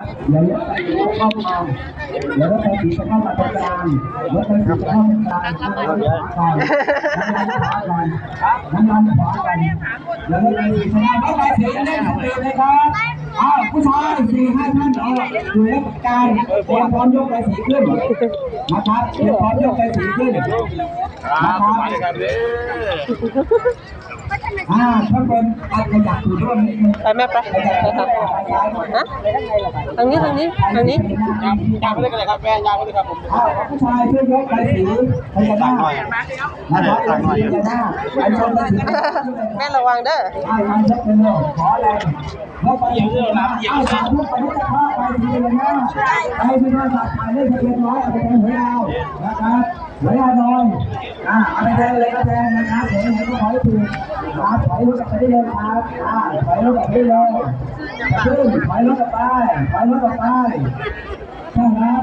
อย่าเลือกไปดูเข้ามาอย่าเลือกไปสีจะเข้ามาตรงกลางเลือกไปสีจะเข้าตรงกลางนั่งขวากันนั่งขวากันนั่งขวากันอย่าเลือกไปสีจะเข้าไปสีจะได้สำเร็จเลยครับอ้าวผู้ชายสี่ห้าท่านออกอยู่ในการเตรียมพร้อมยกไปสีขึ้นนะครับเตรียมพร้อมยกไปสีขึ้นนะครับครับเด้ อ่าถ้าเป็นอาจจะอยากอยู่ร่วมนิดนึงไปแม่ไปไปครับฮะทางนี้ทางนี้ทางนี้ยางยางไปเลยกันเลยครับแม่ยางไปเลยครับผมผู้ชายช่วยยกไปสีพญานาคนะครับไปสีพญานาคไปชมไปสีแม่ระวังเด้อไอ้ทำยกเป็นโลขอแรงยกไปสีพญานาคไอ้สาธุไปที่จะพาไปสีพญานาคไปที่ว่าสัตว์ไปได้ทะเบียนร้อยเอาไปแทนหัวเรานะครับหัวเราน อ่าอาไปแทงเลยก็แทงนะครับเห็นเห็นก็ถอยถูกขาถอยรถกลับไปได้เลยครับอ่าถอยรถกลับไปได้เลยขึ้นถอยรถกลับไปถอยรถกลับไปนะครับ